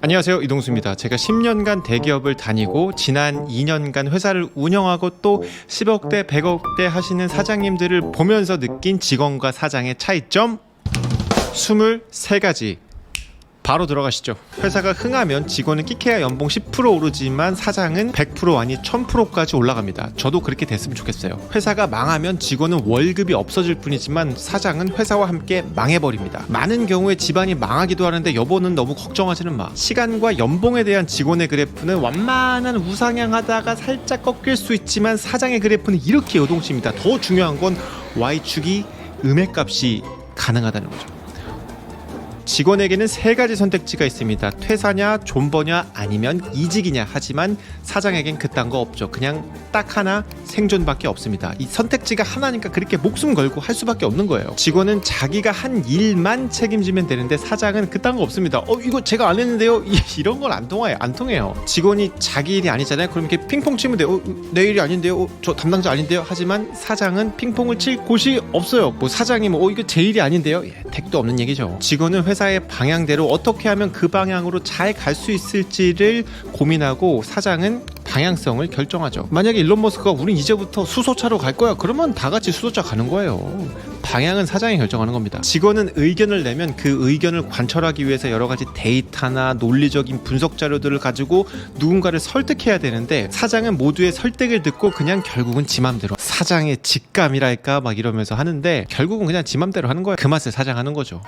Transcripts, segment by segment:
안녕하세요 이동수입니다. 제가 10년간 대기업을 다니고 지난 2년간 회사를 운영하고 또 10억대 100억대 하시는 사장님들을 보면서 느낀 직원과 사장의 차이점 23가지 바로 들어가시죠. 회사가 흥하면 직원은 끼케야 연봉 10% 오르지만 사장은 100% 아니 1000%까지 올라갑니다. 저도 그렇게 됐으면 좋겠어요. 회사가 망하면 직원은 월급이 없어질 뿐이지만 사장은 회사와 함께 망해버립니다. 많은 경우에 집안이 망하기도 하는데 여보는 너무 걱정하지는 마. 시간과 연봉에 대한 직원의 그래프는 완만한 우상향하다가 살짝 꺾일 수 있지만 사장의 그래프는 이렇게 요동칩니다. 더 중요한 건 Y축이 음액값이 가능하다는 거죠. 직원에게는 세 가지 선택지가 있습니다. 퇴사냐, 존버냐, 아니면 이직이냐. 하지만 사장에겐 그딴 거 없죠. 그냥 딱 하나 생존밖에 없습니다. 이 선택지가 하나니까 그렇게 목숨 걸고 할 수밖에 없는 거예요. 직원은 자기가 한 일만 책임지면 되는데 사장은 그딴 거 없습니다. 어 이거 제가 안 했는데요. 이- 이런 건 안 통해요. 안 통해요. 직원이 자기 일이 아니잖아요. 그럼 이렇게 핑퐁 치면 돼요. 어, 내 일이 아닌데요. 어, 저 담당자 아닌데요. 하지만 사장은 핑퐁을 칠 곳이 없어요. 뭐 사장이 뭐 어, 이거 제 일이 아닌데요. 예, 택도 없는 얘기죠. 직원은 회사의 방향대로 어떻게 하면 그 방향으로 잘 갈 수 있을지를 고민하고 사장은 방향성을 결정하죠. 만약에 일론 머스크가 우린 이제부터 수소차로 갈 거야. 그러면 다 같이 수소차 가는 거예요. 방향은 사장이 결정하는 겁니다. 직원은 의견을 내면 그 의견을 관철하기 위해서 여러 가지 데이터나 논리적인 분석 자료들을 가지고 누군가를 설득해야 되는데 사장은 모두의 설득을 듣고 그냥 결국은 지 맘대로 사장의 직감이랄까 막 이러면서 하는데 결국은 그냥 지 맘대로 하는 거예요. 그 맛을 사장하는 거죠.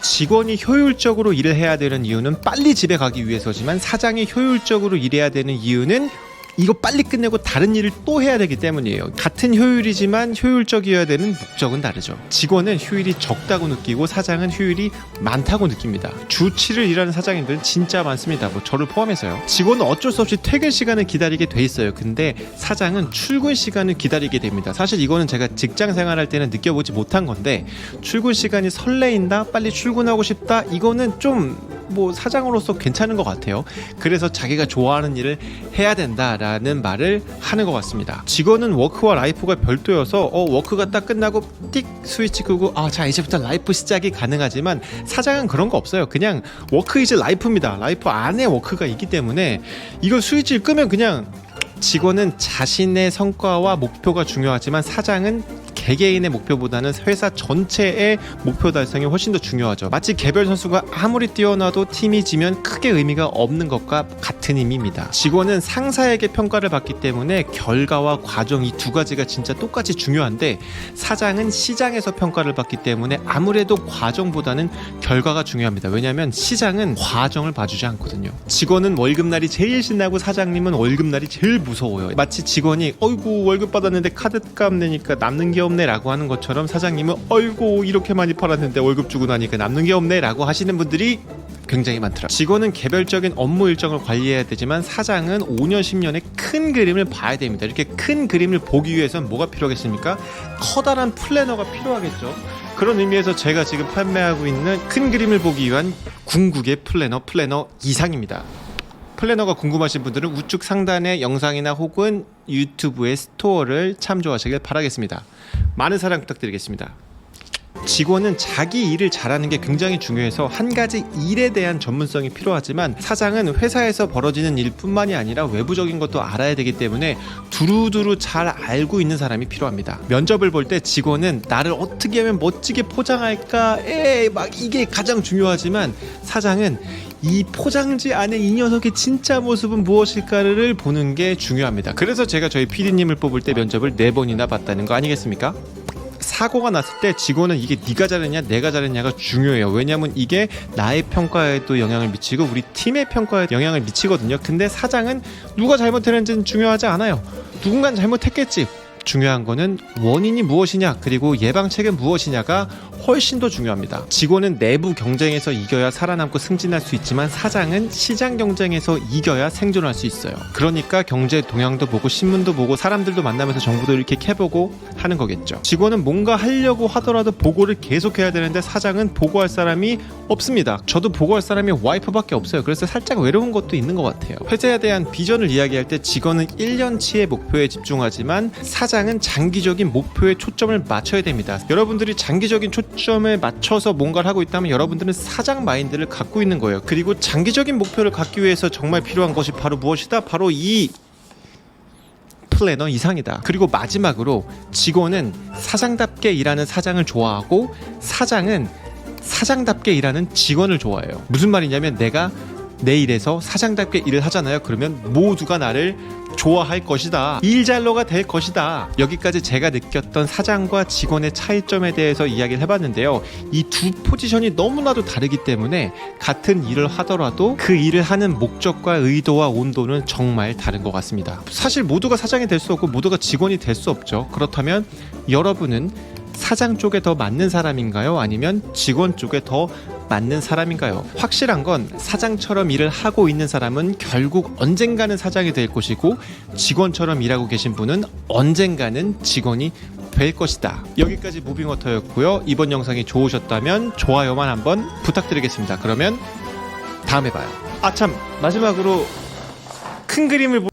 직원이 효율적으로 일을 해야 되는 이유는 빨리 집에 가기 위해서지만 사장이 효율적으로 일해야 되는 이유는 이거 빨리 끝내고 다른 일을 또 해야 되기 때문이에요. 같은 효율이지만 효율적이어야 되는 목적은 다르죠. 직원은 효율이 적다고 느끼고 사장은 효율이 많다고 느낍니다. 주 7일 일하는 사장님들은 진짜 많습니다. 뭐 저를 포함해서요. 직원은 어쩔 수 없이 퇴근 시간을 기다리게 돼 있어요. 근데 사장은 출근 시간을 기다리게 됩니다. 사실 이거는 제가 직장 생활할 때는 느껴보지 못한 건데 출근 시간이 설레인다, 빨리 출근하고 싶다. 이거는 좀 뭐 사장으로서 괜찮은 것 같아요. 그래서 자기가 좋아하는 일을 해야 된다라는 말을 하는 것 같습니다. 직원은 워크와 라이프가 별도여서 어, 워크가 딱 끝나고 띡 스위치 끄고 아 자 이제부터 라이프 시작이 가능하지만 사장은 그런 거 없어요. 그냥 워크 이제 라이프입니다. 라이프 안에 워크가 있기 때문에 이걸 스위치를 끄면 그냥 직원은 자신의 성과와 목표가 중요하지만 사장은 개개인의 목표보다는 회사 전체의 목표 달성이 훨씬 더 중요하죠. 마치 개별 선수가 아무리 뛰어나도 팀이 지면 크게 의미가 없는 것과 같은 의미입니다. 직원은 상사에게 평가를 받기 때문에 결과와 과정 이 두 가지가 진짜 똑같이 중요한데 사장은 시장에서 평가를 받기 때문에 아무래도 과정보다는 결과가 중요합니다. 왜냐하면 시장은 과정을 봐주지 않거든요. 직원은 월급날이 제일 신나고 사장님은 월급날이 제일 무서워요. 마치 직원이 어이구 월급 받았는데 카드값 내니까 남는 게 없 네라고 하는 것처럼 사장님은 어이구 이렇게 많이 팔았는데 월급 주고 나니까 남는 게 없네라고 하시는 분들이 굉장히 많더라. 직원은 개별적인 업무 일정을 관리해야 되지만 사장은 5년 10년의 큰 그림을 봐야 됩니다. 이렇게 큰 그림을 보기 위해서는 뭐가 필요하겠습니까? 커다란 플래너가 필요하겠죠. 그런 의미에서 제가 지금 판매하고 있는 큰 그림을 보기 위한 궁극의 플래너 플래너 이상입니다. 플래너가 궁금하신 분들은 우측 상단의 영상이나 혹은 유튜브의 스토어를 참조하시길 바라겠습니다. 많은 사랑 부탁드리겠습니다. 직원은 자기 일을 잘하는 게 굉장히 중요해서 한 가지 일에 대한 전문성이 필요하지만 사장은 회사에서 벌어지는 일뿐만이 아니라 외부적인 것도 알아야 되기 때문에 두루두루 잘 알고 있는 사람이 필요합니다. 면접을 볼 때 직원은 나를 어떻게 하면 멋지게 포장할까 에 막 이게 가장 중요하지만 사장은 이 포장지 안에 이 녀석의 진짜 모습은 무엇일까를 보는 게 중요합니다. 그래서 제가 저희 PD님을 뽑을 때 면접을 네 번이나 봤다는 거 아니겠습니까? 사고가 났을 때 직원은 이게 네가 잘했냐 내가 잘했냐가 중요해요 왜냐하면 이게 나의 평가에도 영향을 미치고 우리 팀의 평가에 영향을 미치거든요 근데 사장은 누가 잘못했는지는 중요하지 않아요 누군가는 잘못했겠지 중요한 거는 원인이 무엇이냐 그리고 예방책은 무엇이냐가 훨씬 더 중요합니다. 직원은 내부 경쟁에서 이겨야 살아남고 승진할 수 있지만 사장은 시장 경쟁에서 이겨야 생존할 수 있어요. 그러니까 경제 동향도 보고 신문도 보고 사람들도 만나면서 정보도 이렇게 캐보고 하는 거겠죠. 직원은 뭔가 하려고 하더라도 보고를 계속해야 되는데 사장은 보고할 사람이 없습니다. 저도 보고할 사람이 와이프밖에 없어요. 그래서 살짝 외로운 것도 있는 것 같아요. 회사에 대한 비전을 이야기할 때 직원은 1년치의 목표에 집중하지만 사장 은 장기적인 목표에 초점을 맞춰야 됩니다. 여러분들이 장기적인 초, 초점을 맞춰서 뭔가를 하고 있다면 여러분들은 사장 마인드를 갖고 있는 거예요. 그리고 장기적인 목표를 갖기 위해서 정말 필요한 것이 바로 무엇이다? 바로 이 플래너 이상이다. 그리고 마지막으로 직원은 사장답게 일하는 사장을 좋아하고 사장은 사장답게 일하는 직원을 좋아해요. 무슨 말이냐면 내가 내 일에서 사장답게 일을 하잖아요. 그러면 모두가 나를 좋아할 것이다. 일잘러가 될 것이다. 여기까지 제가 느꼈던 사장과 직원의 차이점에 대해서 이야기를 해봤는데요. 이 두 포지션이 너무나도 다르기 때문에 같은 일을 하더라도 그 일을 하는 목적과 의도와 온도는 정말 다른 것 같습니다. 사실 모두가 사장이 될 수 없고 모두가 직원이 될 수 없죠. 그렇다면 여러분은 사장 쪽에 더 맞는 사람인가요? 아니면 직원 쪽에 더 맞는 사람인가요? 확실한 건 사장처럼 일을 하고 있는 사람은 결국 언젠가는 사장이 될 것이고 직원처럼 일하고 계신 분은 언젠가는 직원이 될 것이다. 여기까지 무빙워터였고요. 이번 영상이 좋으셨다면 좋아요만 한번 부탁드리겠습니다. 그러면 다음에 봐요. 아 참 마지막으로 큰 그림을 보-